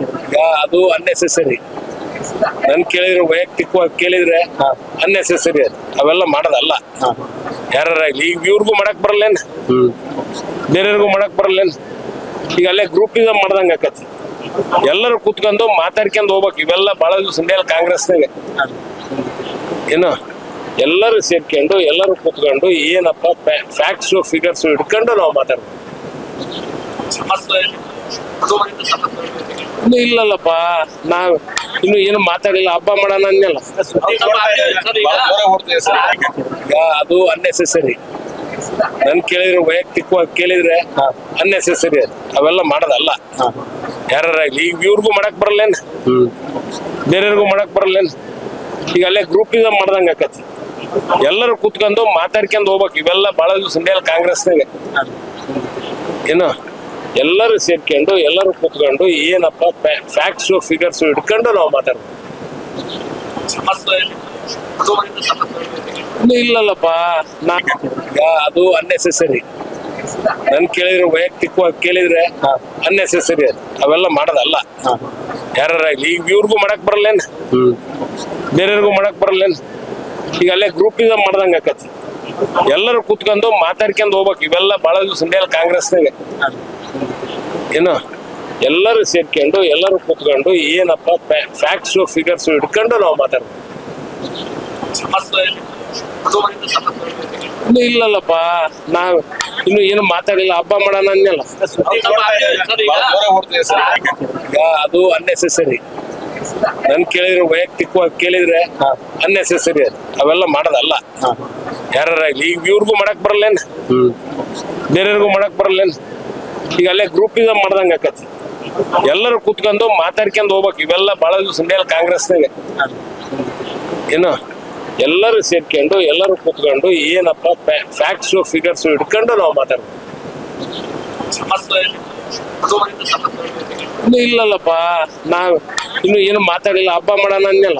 ಈಗ ಅದು ಅನ್ನೆಸೆಸರಿ ನನ್ ಕೇಳಿದ್ರೆ ವೈಯಕ್ತಿಕವಾಗಿ ಕೇಳಿದ್ರೆ ಅನ್ನೆಸೆಸರಿ ಅದು. ಅವೆಲ್ಲ ಮಾಡೋದಲ್ಲ. ಯಾರಾಗ್ಲಿ ಈಗ ಇವ್ರಿಗೂ ಮಾಡಕ್ ಬರಲ್ಲೇನ್? ಬೇರೆಯವ್ರಿಗೂ ಮಾಡಕ್ ಬರಲ್ಲೇನ್? ಈಗ ಅಲ್ಲೇ ಗ್ರೂಪ್ ಇದ ಮಾಡ್ದಂಗ ಆಕತಿ. ಎಲ್ಲರೂ ಕೂತ್ಕೊಂಡು ಮಾತಾಡ್ಕೊಂಡು ಹೋಗ್ಬೇಕು. ಇವೆಲ್ಲ ಬಹಳ ದಿವಸ ಕಾಂಗ್ರೆಸ್ ಕಾಂಗ್ರೆಸ್ನಾಗ. ಏನು? ಎಲ್ಲರೂ ಸೇರ್ಕೊಂಡು ಎಲ್ಲರೂ ಕೂತ್ಕೊಂಡು ಏನಪ್ಪ ಫ್ಯಾಕ್ಟ್ಸ್ ಫಿಗರ್ಸ್ ಇಟ್ಕೊಂಡು ನಾವು ಮಾತಾಡ್ಬೇಕು. ಇನ್ನು ಇಲ್ಲಲ್ಲಪ್ಪ ನಾವ್ ಇನ್ನು ಏನು ಮಾತಾಡಿಲ್ಲ ಹಬ್ಬ ಮಾಡೋಣ ಅನ್ನಲ್ಲ. ಈಗ ಅದು ಅನ್ನೆಸೆಸರಿ ನನ್ ಕೇಳಿದ್ರೆ ವೈಯಕ್ತಿಕವಾಗಿ ಕೇಳಿದ್ರೆ ಅನ್ನೆಸೆಸರಿ ಅದು. ಅವೆಲ್ಲ ಮಾಡೋದಲ್ಲ. ಯಾರಾಗ್ಲಿ ಈಗ ಇವ್ರಿಗೂ ಮಾಡಕ್ ಬರಲ್ಲೇನ್? ಬೇರೆಯವ್ರಿಗೂ ಮಾಡಕ್ ಬರಲ್ಲೇನ್? ಈಗ ಅಲ್ಲೇ ಗ್ರೂಪ್ ಇಂದ ಮಾಡ್ದಂಗ ಆಕತಿ. ಎಲ್ಲರೂ ಕೂತ್ಕೊಂಡು ಮಾತಾಡ್ಕೊಂಡು ಹೋಗ್ಬೇಕು. ಇವೆಲ್ಲ ಬಹಳ ದಿವಸ ಕಾಂಗ್ರೆಸ್ನಾಗ. ಏನು? ಎಲ್ಲರೂ ಸೇರ್ಕೊಂಡು ಎಲ್ಲರೂ ಕೂತ್ಕೊಂಡು ಏನಪ್ಪ ಫ್ಯಾಕ್ಟ್ಸ್ ಫಿಗರ್ಸ್ ಇಟ್ಕೊಂಡು ನಾವು ಮಾತಾಡ್ತೀವಿ ಇಲ್ಲಲ್ಲಪ್ಪ ಅದು ಅನ್ನೆಸೆಸರಿ ನನ್ ಕೇಳಿದ್ರೆ ವೈಯಕ್ತಿಕವಾಗಿ ಕೇಳಿದ್ರೆ ಅನ್ನೆಸೆಸರಿ ಅದು. ಅವೆಲ್ಲ ಮಾಡೋದಲ್ಲ. ಯಾರಾಗ್ಲಿ ಈಗ ಇವ್ರಿಗೂ ಮಾಡಕ್ ಬರಲ್ಲೇನ್? ಬೇರೆಯವ್ರಿಗೂ ಮಾಡಕ್ ಬರಲ್ಲೇನ್? ಈಗ ಅಲ್ಲೇ ಗ್ರೂಪ್ ಇಂದ ಮಾಡ್ದಂಗ ಆಕತಿ. ಎಲ್ಲರೂ ಕೂತ್ಕೊಂಡು ಮಾತಾಡ್ಕೊಂಡು ಹೋಗ್ಬೇಕು. ಇವೆಲ್ಲ ಬಹಳ ನಡೆಯಲ್ಲ ಕಾಂಗ್ರೆಸ್ನಾಗ. ಏನು ಎಲ್ಲರೂ ಸೇರ್ಕೊಂಡು, ಎಲ್ಲರೂ ಕೂತ್ಕೊಂಡು ಏನಪ್ಪ ಫ್ಯಾಕ್ಟ್ಸು ಫಿಗರ್ಸ್ ಇಟ್ಕೊಂಡು ನಾವು ಮಾತಾಡೋದು ಇನ್ನು ಇಲ್ಲಲ್ಲಪ್ಪ ನಾ ಇನ್ನು ಏನು ಮಾತಾಡಿಲ್ಲ, ಹಬ್ಬ ಮಾಡೋಣ ಅನ್ನಲ್ಲ. ಈಗ ಅದು ಅನ್ನೆಸೆಸರಿ ನನ್ ಕೇಳಿದ್ರೆ, ವೈಯಕ್ತಿಕವಾಗಿ ಕೇಳಿದ್ರೆ ಅನ್ನೆಸೆಸರಿ ಅದು. ಅವೆಲ್ಲ ಮಾಡೋದಲ್ಲ. ಯಾರಾಗ್ಲಿ ಈಗ ಇವ್ರಿಗೂ ಮಾಡಕ್ ಬರಲ್ಲೇನು? ಬೇರೆಯವ್ರಿಗೂ ಮಾಡಕ್ ಬರಲ್ಲೇನ್? ಈಗ ಅಲ್ಲೇ ಗ್ರೂಪ್ ಇದ ಮಾಡ್ದಂಗ ಆಕತಿ. ಎಲ್ಲರೂ ಕೂತ್ಕೊಂಡು ಮಾತಾಡ್ಕೊಂಡು ಹೋಗ್ಬೇಕು. ಇವೆಲ್ಲ ಬಹಳ ದಿವಸ ಕಾಂಗ್ರೆಸ್ ಕಾಂಗ್ರೆಸ್ನಾಗ ಏನು ಎಲ್ಲರೂ ಸೇರ್ಕೊಂಡು ಎಲ್ಲರೂ ಕೂತ್ಕೊಂಡು ಏನಪ್ಪ ಫ್ಯಾಕ್ಟ್ಸ್ ಫಿಗರ್ಸ್ ಹಿಡ್ಕೊಂಡು ನಾವು ಮಾತಾಡ್ಬೇಕು. ಇನ್ನು ಇಲ್ಲಲ್ಲಪ್ಪ. ನಾವು ಇನ್ನು ಏನು ಮಾತಾಡಿಲ್ಲ. ಹಬ್ಬ ಮಾಡೋಣ ಅನ್ನಲ್ಲ.